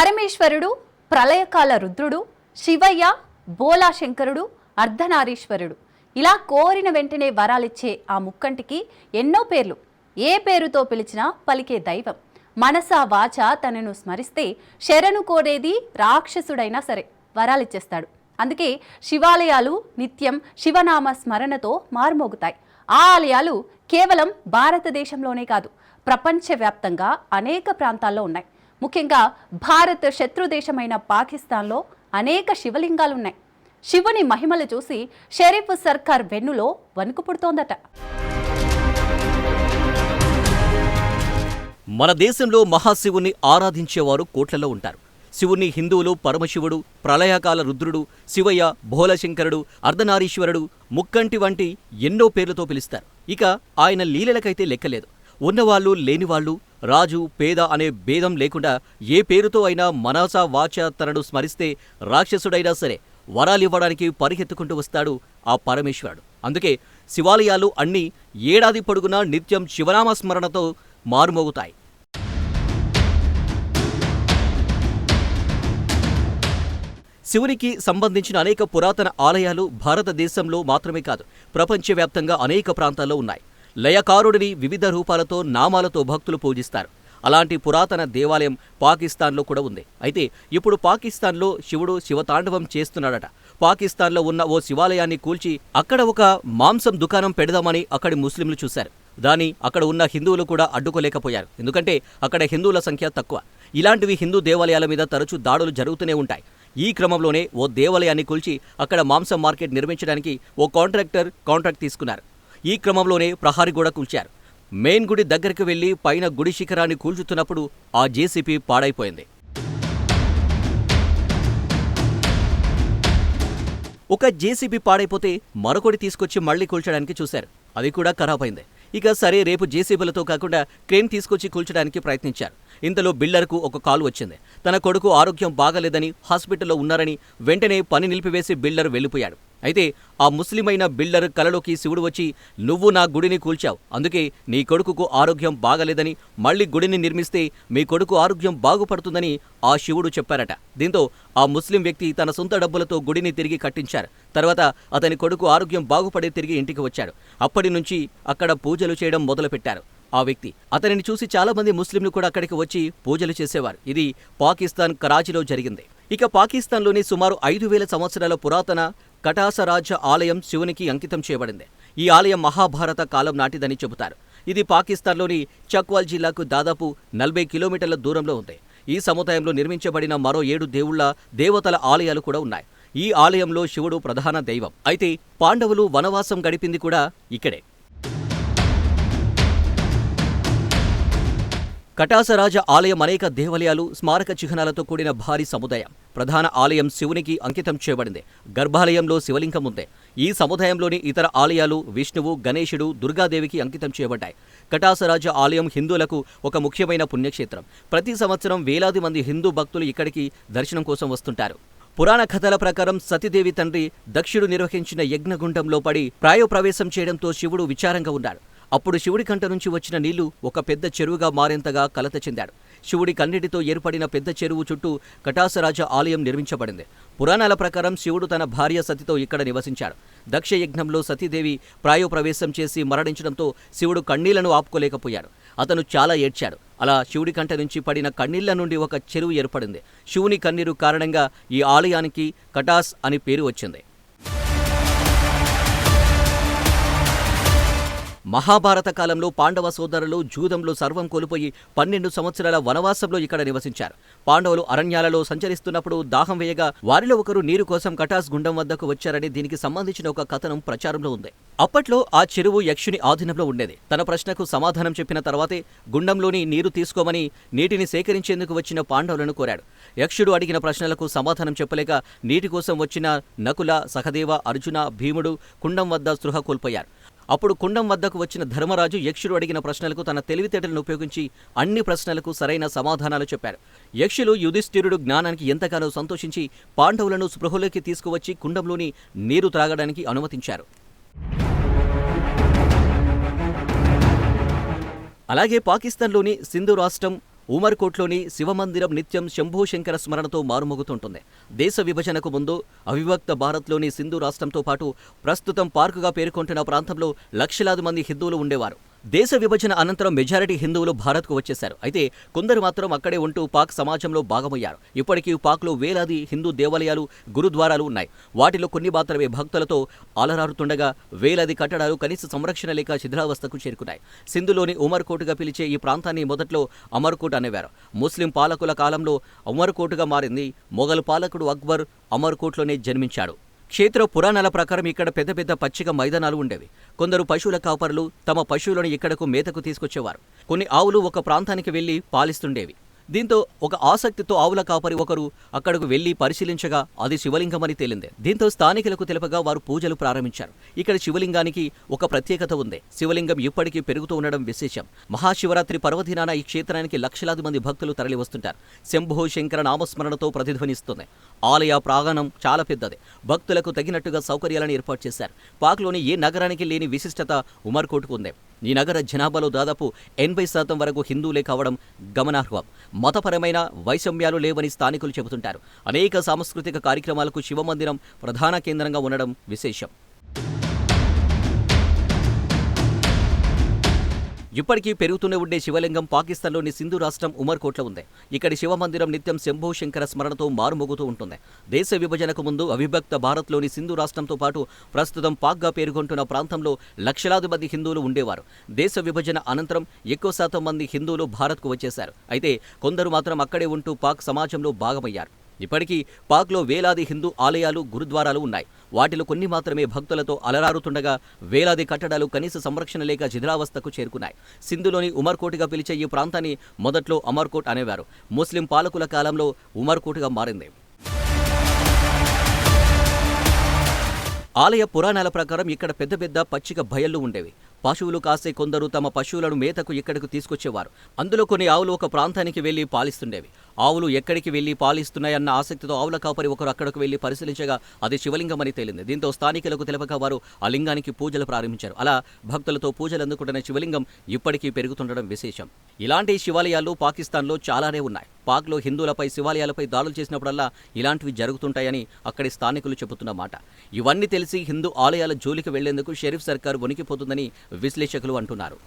పరమేశ్వరుడు ప్రళయకాల రుద్రుడు శివయ్య బోలా శంకరుడు అర్ధనారీశ్వరుడు. ఇలా కోరిన వెంటనే వరాలిచ్చే ఆ ముక్కంటికి ఎన్నో పేర్లు. ఏ పేరుతో పిలిచినా పలికే దైవం. మనసా వాచ తనను స్మరిస్తే శరణు కోరేది రాక్షసుడైనా సరే వరాలిచ్చేస్తాడు. అందుకే శివాలయాలు నిత్యం శివనామ స్మరణతో మారుమోగుతాయి. ఆ ఆలయాలు కేవలం భారతదేశంలోనే కాదు ప్రపంచవ్యాప్తంగా అనేక ప్రాంతాల్లో ఉన్నాయి. ముఖ్యంగా భారత్ శత్రు దేశమైన పాకిస్తాన్లో అనేక శివలింగాలు ఉన్నాయి శివుని మహిమలు చూసి షరీఫ్ సర్కార్ వెన్నులో వణుకు పుడుతోందట. మన దేశంలో మహాశివుని ఆరాధించేవారు కోట్లలో ఉంటారు. శివుని హిందువులు పరమశివుడు ప్రళయకాల రుద్రుడు శివయ్య భోలశంకరుడు అర్ధనారీశ్వరుడు ముక్కంటి వంటి ఎన్నో పేర్లతో పిలుస్తారు. ఇక ఆయన లీలలకైతే లెక్కలేదు. ఉన్నవాళ్ళు లేనివాళ్ళు రాజు పేద అనే భేదం లేకుండా ఏ పేరుతో అయినా మనసా వాచ తనను స్మరిస్తే రాక్షసుడైనా సరే వరాలివ్వడానికి పరిగెత్తుకుంటూ వస్తాడు ఆ పరమేశ్వరుడు. అందుకే శివాలయాలు అన్నీ ఏడాది పొడుగునా నిత్యం శివనామ స్మరణతో మారుమోగుతాయి. శివునికి సంబంధించిన అనేక పురాతన ఆలయాలు భారతదేశంలో మాత్రమే కాదు ప్రపంచవ్యాప్తంగా అనేక ప్రాంతాల్లో ఉన్నాయి. లయకారుడిని వివిధ రూపాలతో నామాలతో భక్తులు పూజిస్తారు. అలాంటి పురాతన దేవాలయం పాకిస్తాన్లో కూడా ఉంది. అయితే ఇప్పుడు పాకిస్తాన్లో శివుడు శివతాండవం చేస్తున్నాడట. పాకిస్తాన్లో ఉన్న ఓ శివాలయాన్ని కూల్చి అక్కడ ఒక మాంసం దుకాణం పెడదామని అక్కడి ముస్లింలు చూశారు. దాని అక్కడ ఉన్న హిందువులు కూడా అడ్డుకోలేకపోయారు. ఎందుకంటే అక్కడ హిందువుల సంఖ్య తక్కువ. ఇలాంటివి హిందూ దేవాలయాల మీద తరచూ దాడులు జరుగుతూనే ఉంటాయి. ఈ క్రమంలోనే ఓ దేవాలయాన్ని కూల్చి అక్కడ మాంసం మార్కెట్ నిర్మించడానికి ఓ కాంట్రాక్టర్ కాంట్రాక్ట్ తీసుకున్నారు. ఈ క్రమంలోనే ప్రహారీ గోడ కూల్చారు. మెయిన్ గుడి దగ్గరికి వెళ్ళి పైన గుడి శిఖరాన్ని కూల్చుతున్నప్పుడు ఆ జేసీపీ పాడైపోయింది. ఒక జేసీబీ పాడైపోతే మరొకటి తీసుకొచ్చి మళ్ళీ కూల్చడానికి చూశారు. అది కూడా ఖరాబ్ అయింది ఇక సరే రేపు జేసీబీలతో కాకుండా క్రేన్ తీసుకొచ్చి కూల్చడానికి ప్రయత్నించారు. ఇంతలో బిల్డర్కు ఒక కాల్ వచ్చింది. తన కొడుకు ఆరోగ్యం బాగలేదని హాస్పిటల్లో ఉన్నారని వెంటనే పని నిలిపివేసి బిల్డర్ వెళ్ళిపోయాడు. అయితే ఆ ముస్లిమైన బిల్డర్ కలలోకి శివుడు వచ్చి నువ్వు నా గుడిని కూల్చావు. అందుకే నీ కొడుకుకు ఆరోగ్యం బాగలేదని మళ్ళీ గుడిని నిర్మిస్తే మీ కొడుకు ఆరోగ్యం బాగుపడుతుందని ఆ శివుడు చెప్పారట. దీంతో ఆ ముస్లిం వ్యక్తి తన సొంత డబ్బులతో గుడిని తిరిగి కట్టించారు. తర్వాత అతని కొడుకు ఆరోగ్యం బాగుపడి తిరిగి ఇంటికి వచ్చాడు. అప్పటి నుంచి అక్కడ పూజలు చేయడం మొదలుపెట్టారు ఆ వ్యక్తి. అతనిని చూసి చాలామంది ముస్లింలు కూడా అక్కడికి వచ్చి పూజలు చేసేవారు. ఇది పాకిస్తాన్ కరాచీలో జరిగింది. ఇక పాకిస్తాన్లోని సుమారు ఐదు వేల సంవత్సరాల పురాతన కటాసరాజ ఆలయం శివునికి అంకితం చేయబడింది. ఈ ఆలయం మహాభారత కాలం నాటిదని చెబుతారు. ఇది పాకిస్తాన్లోని చక్వాల్ జిల్లాకు దాదాపు నలభై కిలోమీటర్ల దూరంలో ఉంది. ఈ సముదాయంలో నిర్మించబడిన మరో ఏడు దేవుళ్ళ దేవతల ఆలయాలు కూడా ఉన్నాయి. ఈ ఆలయంలో శివుడు ప్రధాన దైవం. అయితే పాండవులు వనవాసం గడిపింది కూడా ఇక్కడే. కటాసరాజ ఆలయం అనేక దేవాలయాలు స్మారక చిహ్నాలతో కూడిన భారీ సముదాయం. ప్రధాన ఆలయం శివునికి అంకితం చేయబడింది. గర్భాలయంలో శివలింగం ఉంది. ఈ సముదాయంలోని ఇతర ఆలయాలు విష్ణువు గణేశుడు దుర్గాదేవికి అంకితం చేయబడ్డాయి. కటాసరాజ ఆలయం హిందువులకు ఒక ముఖ్యమైన పుణ్యక్షేత్రం. ప్రతి సంవత్సరం వేలాది మంది హిందూ భక్తులు ఇక్కడికి దర్శనం కోసం వస్తుంటారు. పురాణ కథల ప్రకారం సతీదేవి తండ్రి దక్షుడు నిర్వహించిన యజ్ఞగుండంలో పడి ప్రాయోప్రవేశం చేయడంతో శివుడు విచారంగా ఉన్నాడు. అప్పుడు శివుడి కంట నుంచి వచ్చిన నీళ్ళు ఒక పెద్ద చెరువుగా మారేంతగా కలత చెందాడు. శివుడి కన్నిటితో ఏర్పడిన పెద్ద చెరువు చుట్టూ కటాసరాజ ఆలయం నిర్మించబడింది. పురాణాల ప్రకారం శివుడు తన భార్య సతితో ఇక్కడ నివసించాడు. దక్ష యజ్ఞంలో సతీదేవి ప్రాయోప్రవేశం చేసి మరణించడంతో శివుడు కన్నీళ్ళను ఆపుకోలేకపోయాడు. అతను చాలా ఏడ్చాడు. అలా శివుడి కంట నుంచి పడిన కన్నీళ్ళ నుండి ఒక చెరువు ఏర్పడింది. శివుని కన్నీరు కారణంగా ఈ ఆలయానికి కటాస్ అని పేరు వచ్చింది. మహాభారత కాలంలో పాండవ సోదరులు జూదంలో సర్వం కోల్పోయి పన్నెండు సంవత్సరాల వనవాసంలో ఇక్కడ నివసించారు. పాండవులు అరణ్యాలలో సంచరిస్తున్నప్పుడు దాహం వేయగా వారిలో ఒకరు నీరు కోసం కటాస్ గుండం వద్దకు వచ్చారని దీనికి సంబంధించిన ఒక కథనం ప్రచారంలో ఉంది. అప్పట్లో ఆ చెరువు యక్షుని ఆధీనంలో ఉండేది. తన ప్రశ్నకు సమాధానం చెప్పిన తర్వాతే గుండంలోని నీరు తీసుకోమని నీటిని సేకరించేందుకు వచ్చిన పాండవులను కోరాడు. యక్షుడు అడిగిన ప్రశ్నలకు సమాధానం చెప్పలేక నీటి కోసం వచ్చిన నకుల సహదేవ అర్జున భీముడు కుండం వద్ద స్పృహ కోల్పోయారు. అప్పుడు కుండం వద్దకు వచ్చిన ధర్మరాజు యక్షుడు అడిగిన ప్రశ్నలకు తన తెలివితేటలను ఉపయోగించి అన్ని ప్రశ్నలకు సరైన సమాధానాలు చెప్పారు. యక్షులు యుధిష్ఠిరుడు జ్ఞానానికి ఎంతగానో సంతోషించి పాండవులను స్పృహలోకి తీసుకువచ్చి కుండంలోని నీరు త్రాగడానికి అనుమతించారు. అలాగే పాకిస్తాన్లోని సింధు రాష్ట్రం ఉమర్కోట్లోని శివమందిరం నిత్యం శంభూ శంకర స్మరణతో మారుమోగుతుంటుంది. దేశ విభజనకు ముందు అవిభక్త భారత్లోని సింధు రాష్ట్రంతో పాటు ప్రస్తుతం పార్కుగా పేర్కొంటున్న ప్రాంతంలో లక్షలాది మంది హిందువులు ఉండేవారు. దేశ విభజన అనంతరం మెజారిటీ హిందువులు భారత్కు వచ్చేశారు. అయితే కొందరు మాత్రం అక్కడే ఉంటూ పాక్ సమాజంలో భాగమయ్యారు. ఇప్పటికీ పాక్లో వేలాది హిందూ దేవాలయాలు గురుద్వారాలు ఉన్నాయి. వాటిలో కొన్ని మాత్రమే భక్తులతో అలరారుతుండగా వేలాది కట్టడాలు కనీస సంరక్షణ లేక శిథిలావస్థకు చేరుకున్నాయి. సింధులోని ఉమర్కోటుగా పిలిచే ఈ ప్రాంతాన్ని మొదట్లో అమర్కోట్ అనేవారు. ముస్లిం పాలకుల కాలంలో అమర్కోటుగా మారింది మొఘల్ పాలకుడు అక్బర్ అమర్కోట్లోనే జన్మించాడు. క్షేత్ర పురాణాల ప్రకారం ఇక్కడ పెద్ద పెద్ద పచ్చిక మైదానాలు ఉండేవి. కొందరు పశువుల కాపరులు తమ పశువులను ఇక్కడకు మేతకు తీసుకొచ్చేవారు. కొన్ని ఆవులు ఒక ప్రాంతానికి వెళ్ళి పాలిస్తుండేవి. దీంతో ఒక ఆసక్తితో ఆవుల కాపరి ఒకరు అక్కడకు వెళ్ళి పరిశీలించగా అది శివలింగమని తేలింది. దీంతో స్థానికులకు తెలుపగా వారు పూజలు ప్రారంభించారు. ఇక్కడ శివలింగానికి ఒక ప్రత్యేకత ఉంది. శివలింగం ఇప్పటికీ పెరుగుతూ ఉండడం విశేషం. మహాశివరాత్రి పర్వదినాన ఈ క్షేత్రానికి లక్షలాది మంది భక్తులు తరలి వస్తుంటారు శంభో శంకర నామస్మరణతో ప్రతిధ్వనిస్తుంది. ఆలయ ప్రాంగణం చాలా పెద్దది. భక్తులకు తగినట్టుగా సౌకర్యాలను ఏర్పాటు చేశారు. పాక్లోని ఏ నగరానికి లేని విశిష్టత ఉమర్కోట్కు ఉంది. ఈ నగర జనాభాలో దాదాపు ఎనభై శాతం వరకు హిందువులే కావడం గమనార్హం. మతపరమైన వైషమ్యాలు లేవని స్థానికులు చెబుతుంటారు. అనేక సాంస్కృతిక కార్యక్రమాలకు శివమందిరం ప్రధాన కేంద్రంగా ఉండడం విశేషం. ఇప్పటికీ పెరుగుతూనే ఉండే శివలింగం పాకిస్తాన్లోని సింధు రాష్ట్రం ఉమర్కోట్లో ఉంది. ఇక్కడి శివమందిరం నిత్యం శంభో శంకర స్మరణతో మారుమోగుతూ ఉంటుంది. దేశ విభజనకు ముందు అవిభక్త భారత్లోని సింధు రాష్ట్రంతో పాటు ప్రస్తుతం పాక్గా పేర్కొంటున్న ప్రాంతంలో లక్షలాది మంది హిందువులు ఉండేవారు. దేశ విభజన అనంతరం ఎక్కువ శాతం మంది హిందువులు భారత్కు వచ్చేశారు. అయితే కొందరు మాత్రం అక్కడే ఉంటూ పాక్ సమాజంలో భాగమయ్యారు. ఇప్పటికీ పాక్లో వేలాది హిందూ ఆలయాలు గురుద్వారాలు ఉన్నాయి. వాటిలో కొన్ని మాత్రమే భక్తులతో అలరారుతుండగా వేలాది కట్టడాలు కనీస సంరక్షణ లేక శిథిలావస్థకు చేరుకున్నాయి. సింధులోని ఉమర్కోట్గా పిలిచే ఈ ప్రాంతాన్ని మొదట్లో అమర్కోట్ అనేవారు. ముస్లిం పాలకుల కాలంలో ఉమర్కోట్గా మారింది. ఆలయ పురాణాల ప్రకారం ఇక్కడ పెద్ద పెద్ద పచ్చిక బయళ్ళు ఉండేవి. పశువులు కాసే కొందరు తమ పశువులను మేతకు ఇక్కడకు తీసుకొచ్చేవారు. అందులో కొన్ని ఆవులు ఒక ప్రాంతానికి వెళ్ళి పాలిస్తుండేవి. ఆవులు ఎక్కడికి వెళ్ళి పాలిస్తున్నాయన్న ఆసక్తితో ఆవుల కాపరి ఒకరు అక్కడకు వెళ్ళి పరిశీలించగా అది శివలింగమని తేలింది. దీంతో స్థానికులకు తెలపక వారు ఆ లింగానికి పూజలు ప్రారంభించారు. అలా భక్తులతో పూజలు అందుకుంటున్న శివలింగం ఇప్పటికీ పెరుగుతుండడం విశేషం. ఇలాంటి శివాలయాలు పాకిస్తాన్లో చాలానే ఉన్నాయి. పాక్లో హిందువులపై శివాలయాలపై దాడులు చేసినప్పుడల్లా ఇలాంటివి జరుగుతుంటాయని అక్కడి స్థానికులు చెబుతున్నమాట ఇవన్నీ తెలిసి హిందూ ఆలయాల జోలికి వెళ్ళేందుకు షరీఫ్ సర్కార్ వణికిపోతుందని విశ్లేషకులు అంటున్నారు.